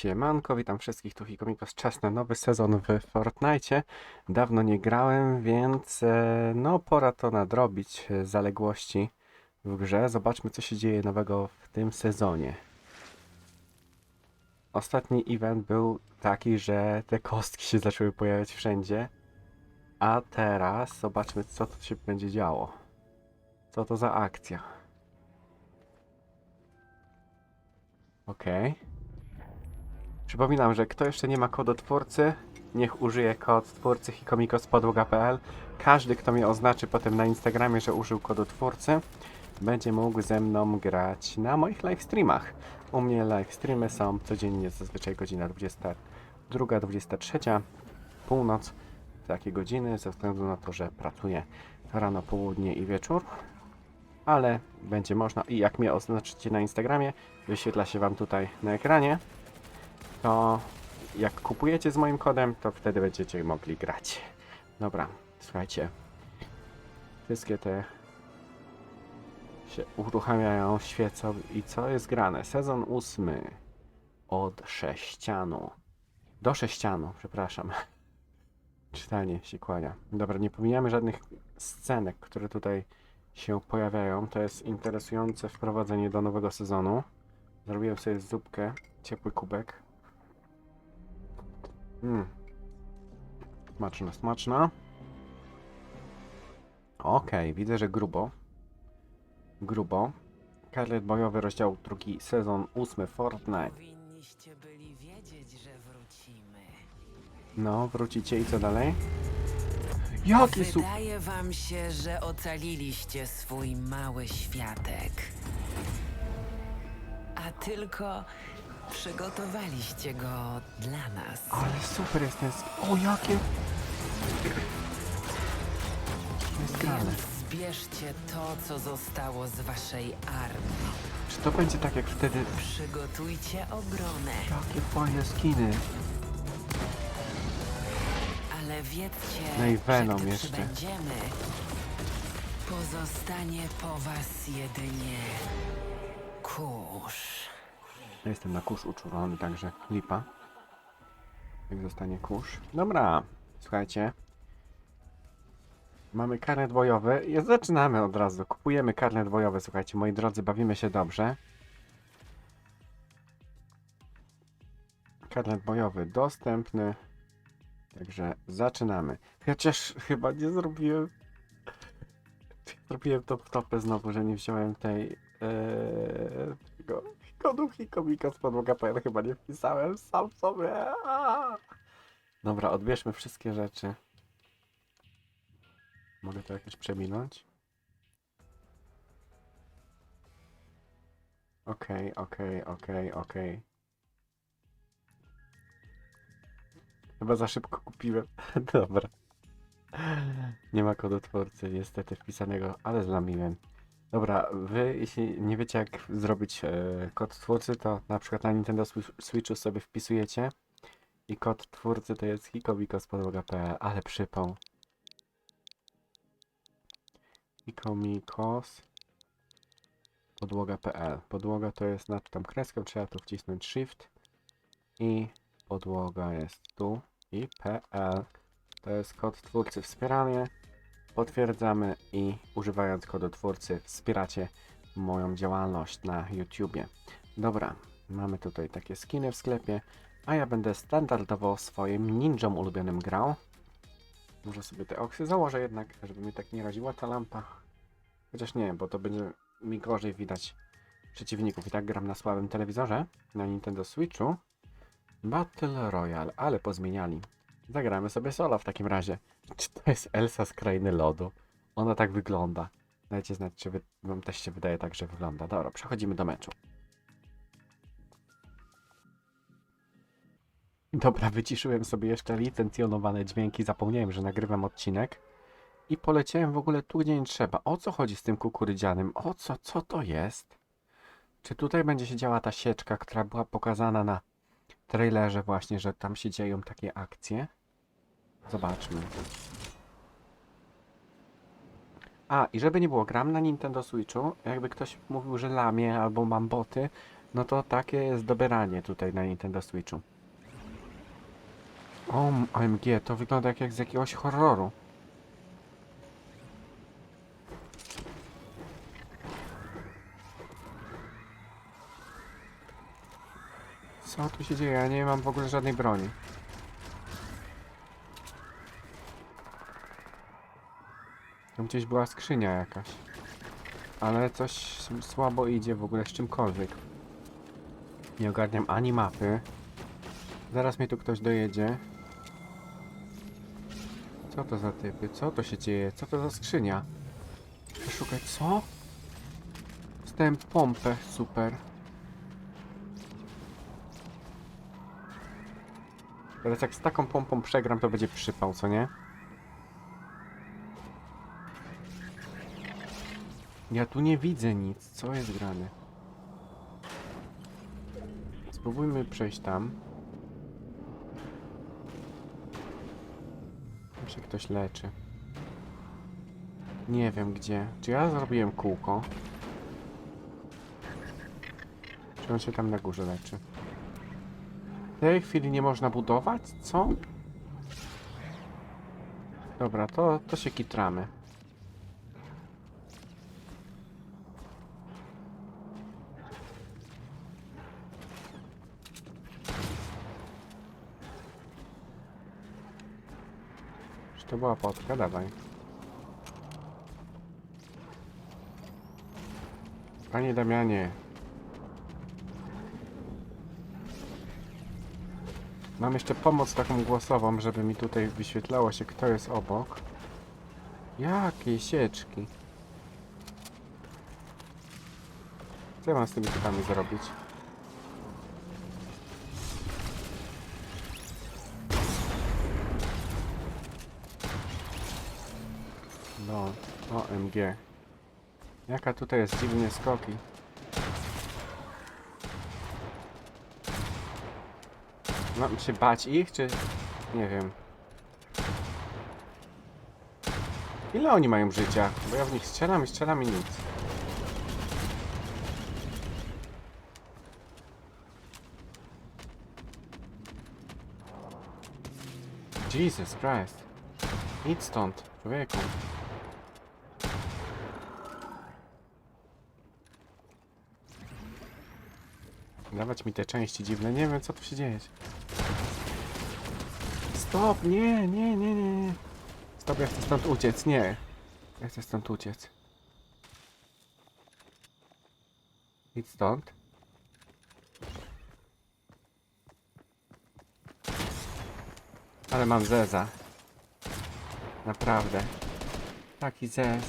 Siemanko, witam wszystkich, tu Hikomikos, czas na nowy sezon w Fortnite. Dawno nie grałem, więc e, no pora to nadrobić e, zaległości w grze. Zobaczmy co się dzieje nowego w tym sezonie. Ostatni event był taki, że te kostki się zaczęły pojawiać wszędzie. A teraz zobaczmy co tu się będzie działo. Co to za akcja. Okej. Przypominam, że kto jeszcze nie ma kodotwórcy, niech użyje kod twórcy hikomikospodłoga.pl. Każdy, kto mnie oznaczy potem na Instagramie, że użył kodotwórcy, będzie mógł ze mną grać na moich live streamach. U mnie live streamy są codziennie, zazwyczaj godzina 22, 23, północ, takie godziny, ze względu na to, że pracuję rano, południe i wieczór. Ale będzie można, i jak mnie oznaczycie na Instagramie, wyświetla się Wam tutaj na ekranie, to jak kupujecie z moim kodem, to wtedy będziecie mogli grać. Dobra, słuchajcie. Wszystkie te się uruchamiają, świecą i co jest grane? Sezon ósmy od sześcianu. Do sześcianu, przepraszam. Czytanie się kłania. Dobra, nie pomijamy żadnych scenek, które tutaj się pojawiają. To jest interesujące wprowadzenie do nowego sezonu. Zrobiłem sobie zupkę, ciepły kubek. Mm. Smaczna, smaczna. Okej, widzę, że grubo. Grubo. Karlet bojowy, rozdział drugi, sezon ósmy, Fortnite. Powinniście byli wiedzieć, że wrócimy. No, wrócicie i co dalej? Jaki super! Wydaje wam się, że ocaliliście swój mały światek. A tylko przygotowaliście go dla nas. Ale super jest ten... sk- O, jakie... Jest grane. Więc zbierzcie to, co zostało z waszej armii. Czy to będzie tak jak wtedy... Przygotujcie obronę, Jakie fajne skiny. ale wiedzcie, No i Venom że gdy jeszcze. przybędziemy, pozostanie po was jedynie kurz. Jestem na kurz uczulony, także lipa. Jak zostanie kurz. Dobra, słuchajcie. Mamy karnet bojowy. Zaczynamy od razu. Kupujemy karnet bojowy, słuchajcie, moi drodzy, bawimy się dobrze. Karnet bojowy dostępny. Także zaczynamy. Chociaż chyba nie zrobiłem. Zrobiłem to w topę znowu, że nie wziąłem tej. Ee, tego kodu hikomika z podłoga PL chyba nie wpisałem sam sobie. Dobra, odbierzmy wszystkie rzeczy. Mogę to jakoś przeminąć? Okej, okej, okej, okej. Chyba za szybko kupiłem. Dobra. Nie ma kodu twórcy niestety wpisanego, ale zlamiłem. Dobra, wy jeśli nie wiecie jak zrobić e, kod twórcy, to na przykład na Nintendo Swi- Switchu sobie wpisujecie i kod twórcy to jest hikomikospodłoga.pl, ale przypał. hikomikos podłoga.pl Podłoga to jest nad tą kreską, trzeba tu wcisnąć shift i podłoga jest tu i PL to jest kod twórcy wspieranie. Potwierdzamy i używając kodu twórcy wspieracie moją działalność na YouTubie. Dobra, mamy tutaj takie skiny w sklepie, a ja będę standardowo swoim ninją ulubionym grał. Może sobie te oksy założę jednak, żeby mi tak nie raziła ta lampa. Chociaż nie, bo to będzie mi gorzej widać przeciwników. I tak gram na słabym telewizorze, na Nintendo Switchu. Battle Royale, ale pozmieniali. Zagramy sobie solo w takim razie. Czy to jest Elsa z Krainy Lodu? Ona tak wygląda. Dajcie znać, czy wy, wam też się wydaje tak, że wygląda. Dobra, przechodzimy do meczu. Dobra, wyciszyłem sobie jeszcze licencjonowane dźwięki, zapomniałem, że nagrywam odcinek. I poleciałem w ogóle tu, gdzie nie trzeba. O co chodzi z tym kukurydzianym? O co? Co to jest? Czy tutaj będzie się działa ta sieczka, która była pokazana na trailerze właśnie, że tam się dzieją takie akcje? Zobaczmy. A, i żeby nie było, gram na Nintendo Switchu. Jakby ktoś mówił, że lamie albo mam boty, No to takie jest dobieranie tutaj na Nintendo Switchu. O, OMG, to wygląda jak, jak z jakiegoś horroru. Co tu się dzieje? Ja nie mam w ogóle żadnej broni. Tam gdzieś była skrzynia jakaś. Ale coś słabo idzie w ogóle z czymkolwiek. Nie ogarniam ani mapy. Zaraz mnie tu ktoś dojedzie. Co to za typy? Co to się dzieje? Co to za skrzynia? Przeszukać co? Dostałem pompę, super. Teraz jak z taką pompą przegram, to będzie przypał, co nie? Ja tu nie widzę nic. Co jest grane? Spróbujmy przejść tam. Tam się ktoś leczy. Nie wiem gdzie. Czy ja zrobiłem kółko? Czy on się tam na górze leczy? W tej chwili nie można budować? Co? Dobra, to, to się kitramy. To była potka? Dawaj. Panie Damianie. Mam jeszcze pomoc taką głosową, żeby mi tutaj wyświetlało się, kto jest obok. Jakie sieczki. Co ja mam z tymi typami zrobić? OMG. Jaka tutaj jest dziwnie skoki. Mam się bać ich, czy... Nie wiem. Ile oni mają życia? Bo ja w nich strzelam i strzelam i nic. Jesus Christ. Idź stąd, człowieku. Dawać mi te części dziwne. Nie wiem, co tu się dzieje. Stop! Nie, nie, nie, nie. Stop, ja chcę stąd uciec. Nie. Ja chcę stąd uciec. Idź stąd. Ale mam zeza. Naprawdę. Taki zez.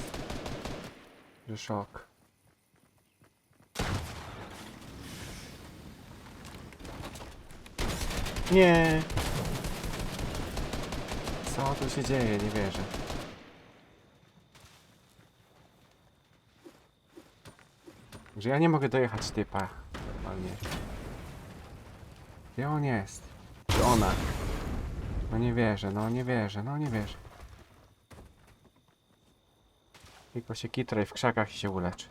Że szok. Nie. Co tu się dzieje? Nie wierzę. Że ja nie mogę dojechać typa. Normalnie. Gdzie on jest? Czy ona? No nie wierzę, no nie wierzę, no nie wierzę. Tylko się kitraj w krzakach i się ulecz.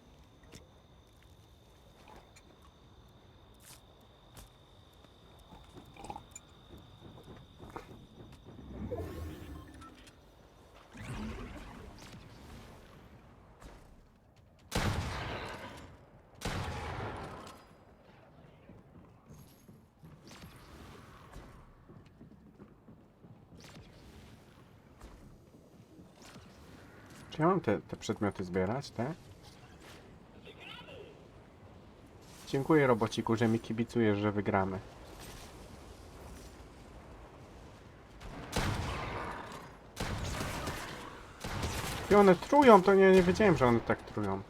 Przedmioty zbierać, te? Dziękuję robociku, że mi kibicujesz, że wygramy. I one trują, to nie, nie wiedziałem, że one tak trują.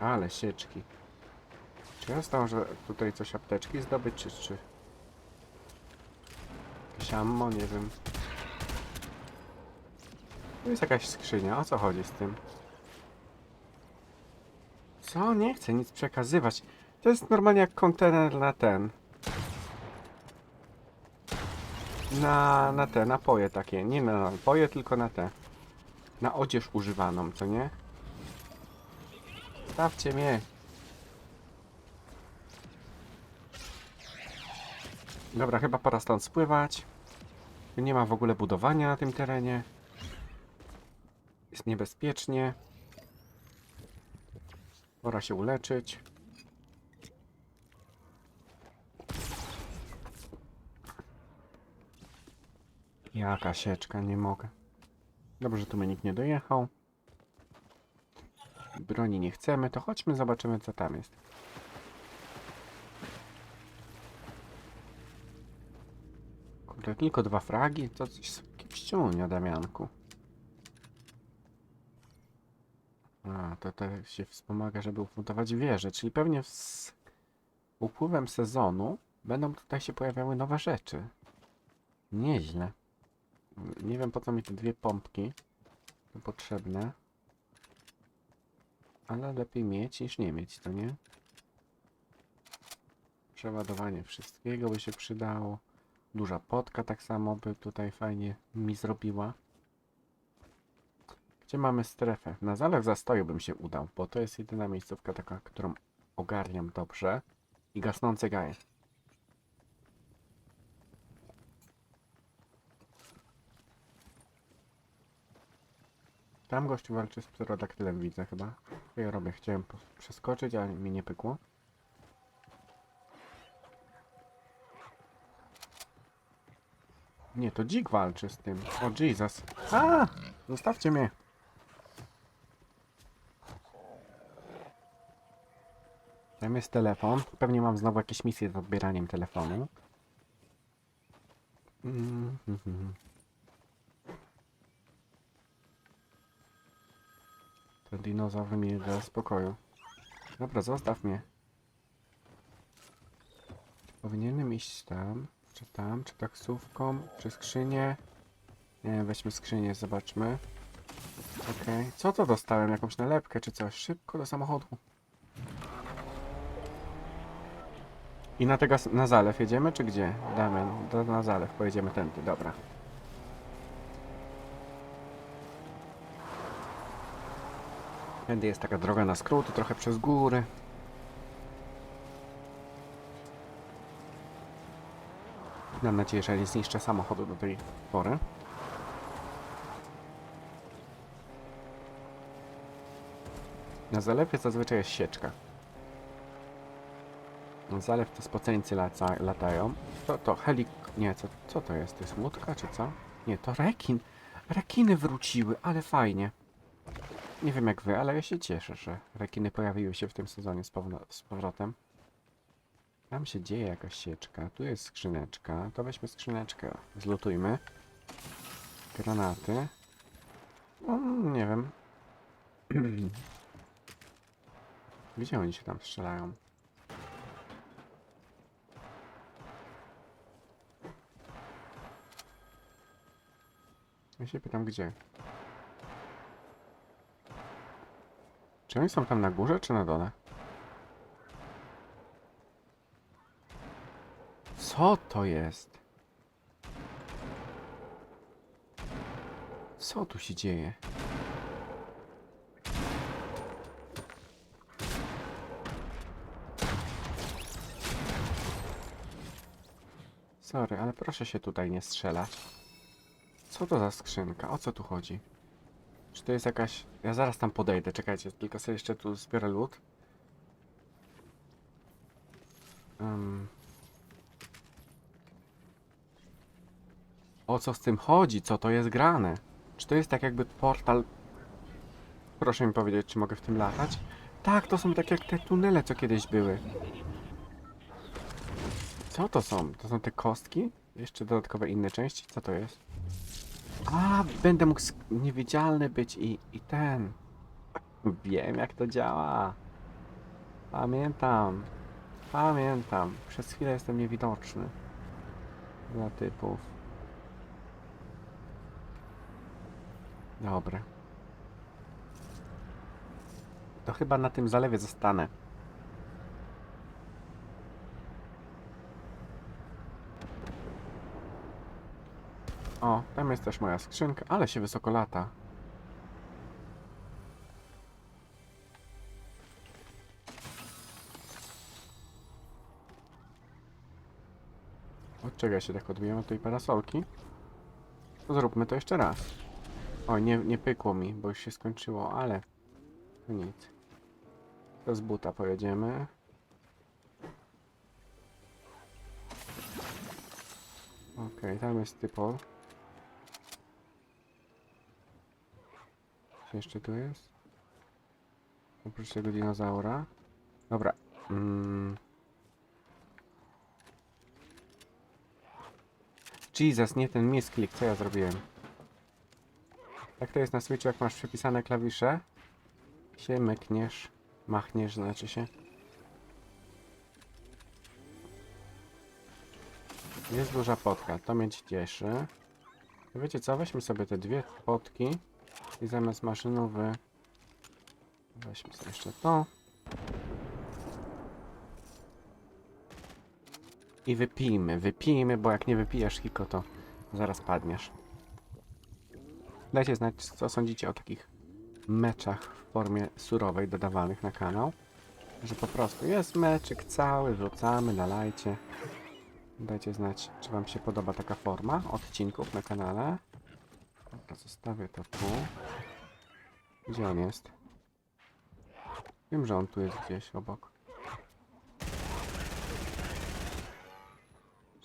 Ale sieczki. Czy ja zdążę tutaj coś apteczki zdobyć, czy... czy... Jakieś ammo, nie wiem. Tu jest jakaś skrzynia, o co chodzi z tym? Co? Nie chcę nic przekazywać. To jest normalnie jak kontener na ten. Na, na te napoje takie. Nie na napoje, tylko na te. Na odzież używaną, co nie? Stawcie mnie! Dobra, chyba pora stąd spływać. Nie ma w ogóle budowania na tym terenie. Jest niebezpiecznie. Pora się uleczyć. Jaka sieczka, nie mogę. Dobrze, że tu mnie nikt nie dojechał. Broni nie chcemy, to chodźmy zobaczymy co tam jest. Kurde, tylko dwa fragi? To coś kiepściunia, Damianku. A, to, to się wspomaga, żeby ufundować wieże, czyli pewnie z upływem sezonu będą tutaj się pojawiały nowe rzeczy. Nieźle. Nie wiem po co mi te dwie pompki potrzebne. Ale lepiej mieć niż nie mieć, to nie? Przeładowanie wszystkiego by się przydało. Duża potka tak samo by tutaj fajnie mi zrobiła. Gdzie mamy strefę? Na zalew zastoju bym się udał, bo to jest jedyna miejscówka taka, którą ogarniam dobrze. I gasnące gaje. Tam gościu walczy z pterodaktylem, widzę chyba. Ja robię? Chciałem przeskoczyć, ale mi nie pykło. Nie, to dzik walczy z tym. O Jesus. A! Zostawcie mnie. Tam jest telefon. Pewnie mam znowu jakieś misje z odbieraniem telefonu. Mm, mhm. Ten dinozaur mi nie da spokoju. Dobra, zostaw mnie. Powinienem iść tam, czy tam, czy taksówką, czy skrzynię. Nie weźmy skrzynię, zobaczmy. Okej, co to dostałem? Jakąś nalepkę czy coś? Szybko do samochodu. I na tego, na zalew jedziemy, czy gdzie? Damian, do, na zalew, pojedziemy tędy, dobra. Tędy jest taka droga na skróty, trochę przez góry. Mam nadzieję, że nie zniszczę samochodu do tej pory. Na zalewie zazwyczaj jest sieczka. Na zalew to spoceńcy laca, latają. To, to helik... Nie, co, co to jest? To jest łódka, czy co? Nie, to rekin. Rekiny wróciły, ale fajnie. Nie wiem jak wy, ale ja się cieszę, że rekiny pojawiły się w tym sezonie z, z powrotem. Tam się dzieje jakaś sieczka. Tu jest skrzyneczka. To weźmy skrzyneczkę. Zlutujmy. Granaty. No, nie wiem. Gdzie oni się tam strzelają? Ja się pytam gdzie. Czy oni są tam na górze, czy na dole? Co to jest? Co tu się dzieje? Sorry, ale proszę się tutaj nie strzelać. Co to za skrzynka? O co tu chodzi? Czy to jest jakaś... Ja zaraz tam podejdę, czekajcie, tylko sobie jeszcze tu zbiorę lód. Um. O co z tym chodzi? Co to jest grane? Czy to jest tak jakby portal... Proszę mi powiedzieć, czy mogę w tym latać? Tak, to są tak jak te tunele, co kiedyś były. Co to są? To są te kostki? Jeszcze dodatkowe inne części? Co to jest? A, będę mógł niewidzialny być i, i ten. Wiem jak to działa. Pamiętam. Pamiętam. Przez chwilę jestem niewidoczny. Dla typów. Dobra. To chyba na tym zalewie zostanę. O, tam jest też moja skrzynka, ale się wysoko lata. Od czego ja się tak odbijam od tej parasolki? Zróbmy to jeszcze raz. O, nie, nie pykło mi, bo już się skończyło, ale to nic. To z buta pojedziemy. Okej, tam jest typol. Co jeszcze tu jest? Oprócz tego dinozaura. Dobra. Mm. Jesus, nie ten misklik, co ja zrobiłem? Jak to jest na Switchu, jak masz przypisane klawisze? Się mykniesz, machniesz, znaczy się. Jest duża potka, to mnie cieszy. Wiecie co, weźmy sobie te dwie potki i zamiast maszynowy weźmy sobie jeszcze to. I wypijmy, wypijmy, bo jak nie wypijesz Hiko, to zaraz padniesz. Dajcie znać, co sądzicie o takich meczach w formie surowej dodawanych na kanał. Że po prostu jest meczyk cały, wrzucamy na lajcie. Dajcie znać, czy wam się podoba taka forma odcinków na kanale. Dobra, zostawię to tu. Gdzie on jest? Wiem, że on tu jest gdzieś obok.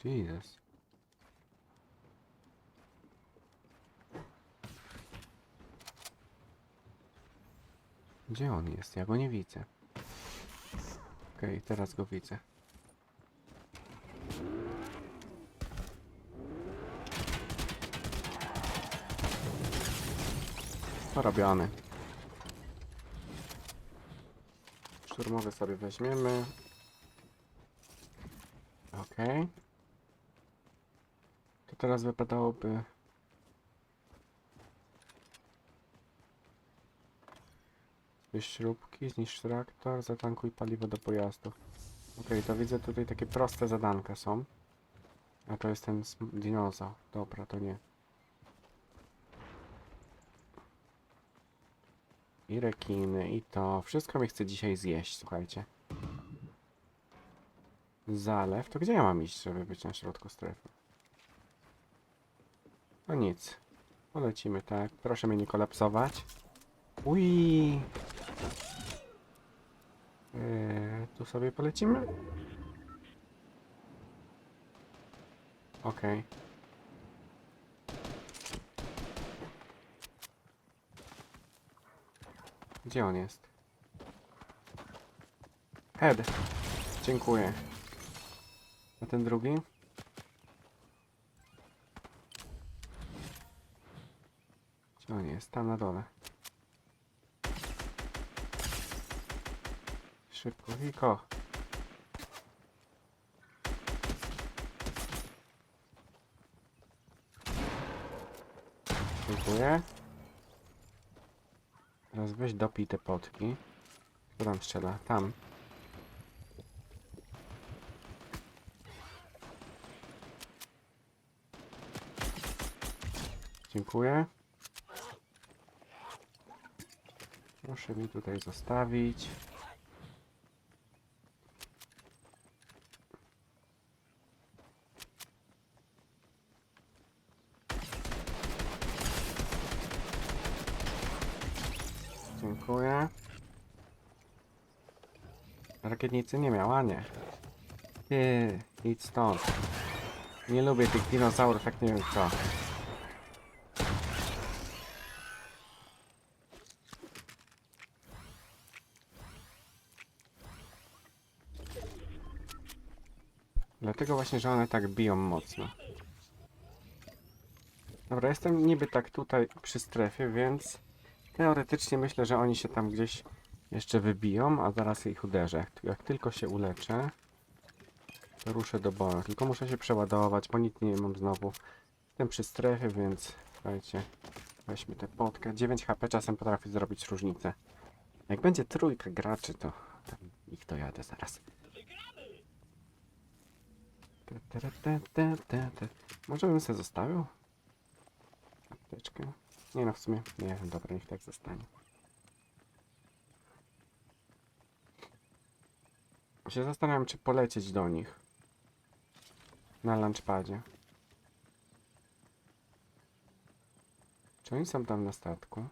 Jesus. Gdzie on jest? Ja go nie widzę. Okej, teraz go widzę. Porobiony. Szturmowy sobie weźmiemy. Okej. To teraz wypadałoby... Śrubki, zniszcz traktor, zatankuj paliwo do pojazdu. Okej, to widzę tutaj takie proste zadanka są. A to jest ten dinozaur. Dobra, to nie. I rekiny, i to. Wszystko mi chce dzisiaj zjeść, słuchajcie. Zalew. To gdzie ja mam iść, żeby być na środku strefy? No nic. Polecimy tak. Proszę mnie nie kolapsować. Ui. Eee, tu sobie polecimy? Okej. Gdzie on jest? Head. Dziękuję. A ten drugi? Gdzie on jest? Tam na dole. Szybko, Wiko. Dziękuję. Teraz weź dopij te potki. Kto tam strzela? Tam. Dziękuję. Proszę mi tutaj zostawić. Dziękuję. Rakietnicy nie miała, nie. Ty, idź stąd. Nie lubię tych dinozaurów, jak nie wiem co. Dlatego właśnie, że one tak biją mocno. Dobra, jestem niby tak tutaj przy strefie, więc teoretycznie myślę, że oni się tam gdzieś jeszcze wybiją, a zaraz ich uderzę. Jak- tylko się uleczę, to ruszę do boju. Tylko muszę się przeładować, bo nic nie mam znowu. Jestem przy strefie, więc słuchajcie, weźmy tę potkę. 9 HP czasem potrafi zrobić różnicę. Jak będzie trójka graczy, to tam ich dojadę zaraz. Te, te, te, te, te. Może bym sobie zostawił? Apteczkę. Nie no, w sumie. Nie wiem, dobra, niech tak zostanie. Się zastanawiam, czy polecieć do nich. Na lunchpadzie. Czy oni są tam na statku?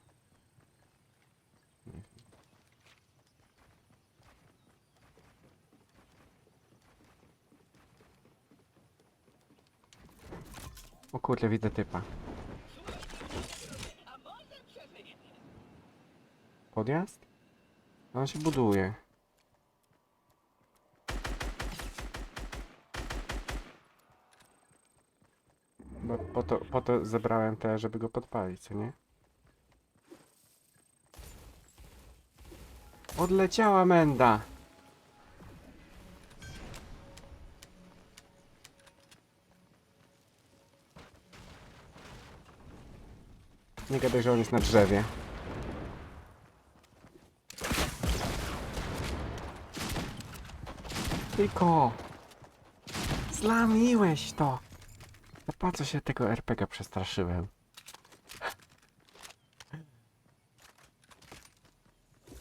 O kurde, widzę typa. Podjazd? On się buduje. Bo po to, po to zebrałem te, żeby go podpalić, co nie? Odleciała menda! Nie gadaj, że on jest na drzewie. Tylko! Zlamiłeś to! Po co się tego RPG przestraszyłem?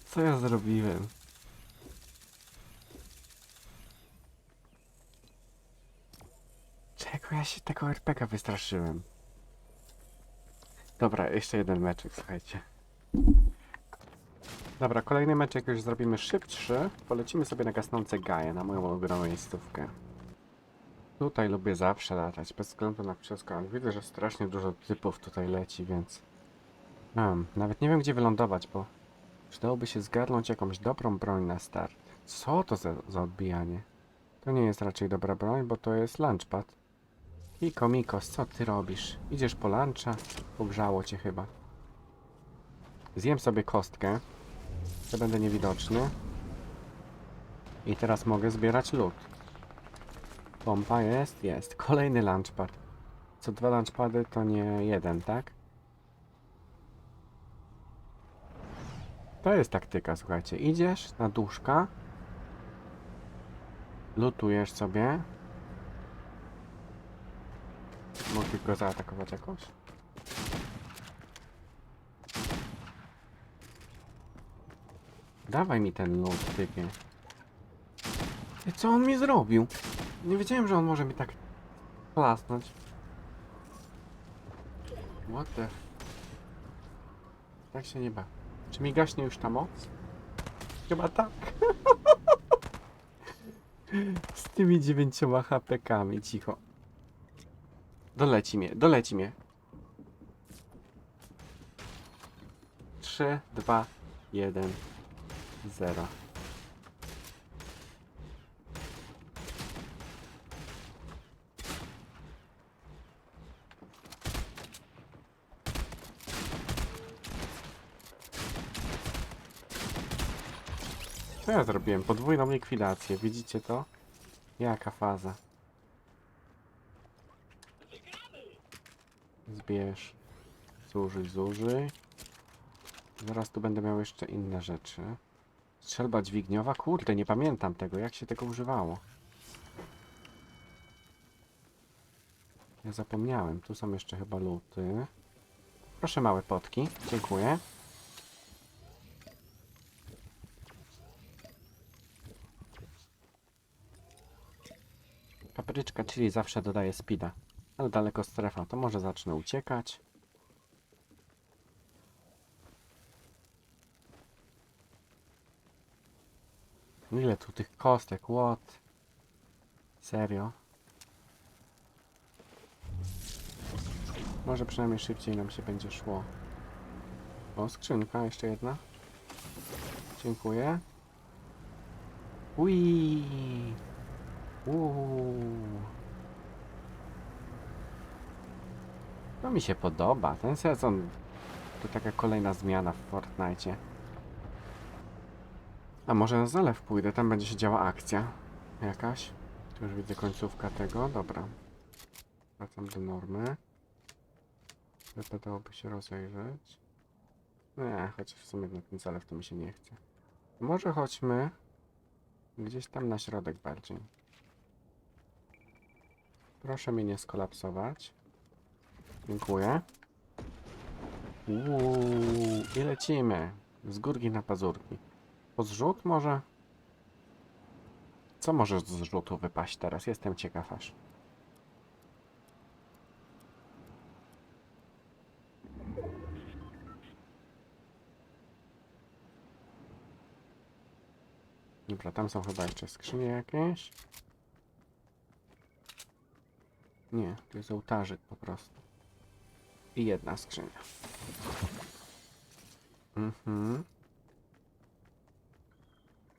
Co ja zrobiłem? Czego ja się tego RPG wystraszyłem? Dobra, jeszcze jeden meczek, słuchajcie. Dobra, kolejny meczek już zrobimy szybszy. Polecimy sobie na gasnące gaje, na moją ulubioną miejscówkę. Tutaj lubię zawsze latać, bez względu na wszystko. ale Widzę, że strasznie dużo typów tutaj leci, więc... Um, nawet nie wiem gdzie wylądować, bo... Przydałoby się zgarnąć jakąś dobrą broń na start. Co to za, za odbijanie? To nie jest raczej dobra broń, bo to jest lunchpad. Iko, Mikos, co ty robisz? Idziesz po luncha? Pogrzało cię chyba. Zjem sobie kostkę. To będę niewidoczny. I teraz mogę zbierać lód. Pompa jest? Jest. Kolejny lunchpad. Co dwa lunchpady to nie jeden, tak? To jest taktyka, słuchajcie. Idziesz na duszka. Lutujesz sobie. Mogę go zaatakować jakoś? Dawaj mi ten lód, typie. Ty, Co on mi zrobił? Nie wiedziałem, że on może mi tak klasnąć. What the... Tak się nie ba. Czy mi gaśnie już ta moc? Chyba tak. Z tymi dziewięcioma HP-kami, cicho. Doleci mnie, doleci mnie. 3, 2, 1, 0. Co ja zrobiłem? Podwójną likwidację, widzicie to? Jaka faza? Zbierz. Zużyj, zużyj. Zaraz tu będę miał jeszcze inne rzeczy. Strzelba dźwigniowa? Kurde, nie pamiętam tego. Jak się tego używało? Ja zapomniałem. Tu są jeszcze chyba luty. Proszę małe potki. Dziękuję. Papryczka chili zawsze dodaje speeda. Ale daleko strefa, to może zacznę uciekać. Ile tu tych kostek, what? Serio? Może przynajmniej szybciej nam się będzie szło. O, skrzynka, jeszcze jedna. Dziękuję. Ui. Uuu. To mi się podoba. Ten sezon to taka kolejna zmiana w Fortnite. A może na zalew pójdę, tam będzie się działa akcja jakaś. Tu już widzę końcówka tego, dobra. Wracam do normy. Wypadałoby się rozejrzeć. Nie, chociaż w sumie na ten zalew to mi się nie chce. Może chodźmy gdzieś tam na środek bardziej. Proszę mnie nie skolapsować. Dziękuję. Uuu, i lecimy. Z górki na pazurki. Po zrzut może? Co może z zrzutu wypaść teraz? Jestem ciekaw aż. Dobra, tam są chyba jeszcze skrzynie jakieś. Nie, to jest ołtarzyk po prostu. I jedna skrzynia. Mhm.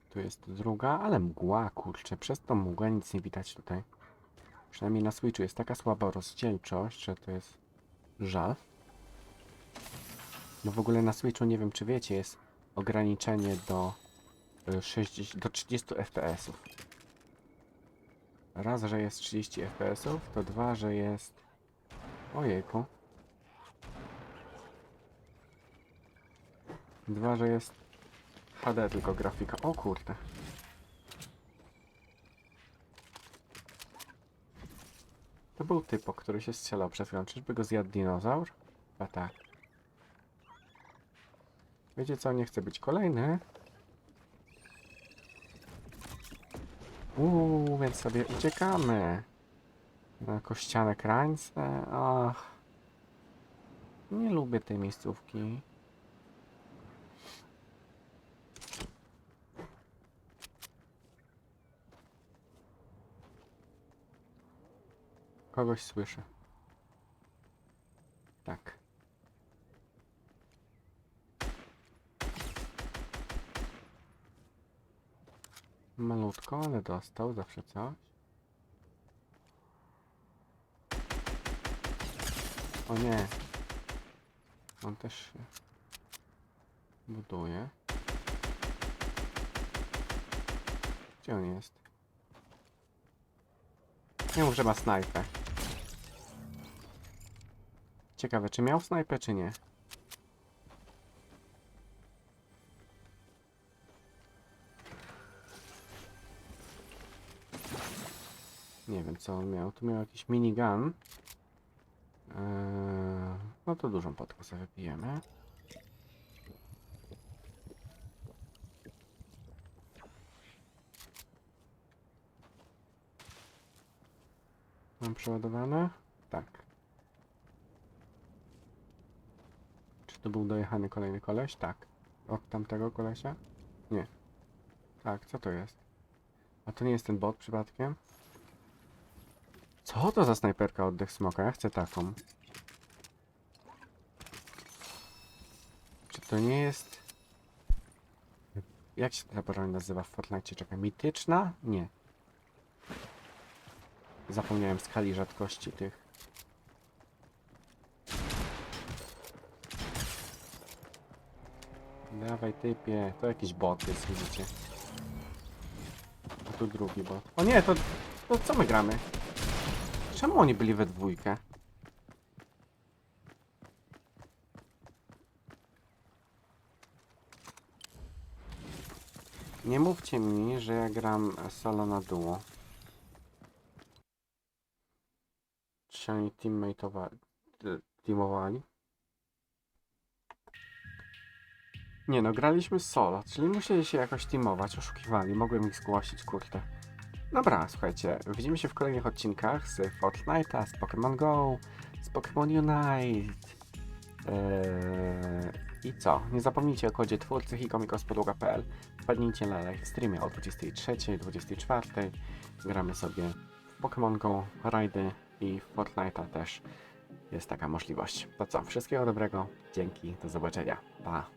Tu jest druga, ale mgła, kurczę. Przez tą mgłę nic nie widać tutaj. Przynajmniej na Switchu jest taka słaba rozdzielczość, że to jest żal. No w ogóle na Switchu, nie wiem czy wiecie, jest ograniczenie do, y, 60, do 30 FPS-ów. Raz, że jest 30 FPS-ów, to dwa, że jest... Ojejku. Dwa, że jest HD tylko grafika. O kurde. To był typo, który się strzelał przez chwilę. Czyżby go zjadł dinozaur? A tak. Wiecie co, nie chcę być kolejny. Uuu, więc sobie uciekamy. Na kościane krańce. Ach. Nie lubię tej miejscówki. Kogoś słyszę. Tak. Malutko, ale dostał zawsze coś. O nie. On też się buduje. Gdzie on jest? Nie mów, że ma snajpę. Ciekawe, czy miał snajpę, czy nie? Wiem, co on miał. Tu miał jakiś minigun. Eee, no to dużą potkę sobie wypijemy. Mam przeładowane? Tak. Czy to był dojechany kolejny koleś? Tak. Od tamtego kolesia? Nie. Tak, co to jest? A to nie jest ten bot przypadkiem? Co to za snajperka oddech smoka? Ja chcę taką. Czy to nie jest... Jak się ta broń nazywa w Fortnite? Czekaj, mityczna? Nie. Zapomniałem skali rzadkości tych. Dawaj typie, to jakiś bot jest, widzicie. A tu drugi bot. O nie, to, to co my gramy? Czemu oni byli we dwójkę? Nie mówcie mi, że ja gram solo na duo. Czy oni teammate'owali? t- Teamowali? Nie no, graliśmy solo, czyli musieli się jakoś teamować, oszukiwali, mogłem ich zgłosić, kurde. Dobra, słuchajcie, widzimy się w kolejnych odcinkach z Fortnite'a, z Pokémon Go, z Pokémon Unite. Eee, I co? Nie zapomnijcie o kodzie twórcy hikomikospodługa.pl Wpadnijcie na live streamie o 23, 24. Gramy sobie w Pokémon Go, rajdy i w Fortnite'a też jest taka możliwość. To co? Wszystkiego dobrego, dzięki, do zobaczenia. Pa!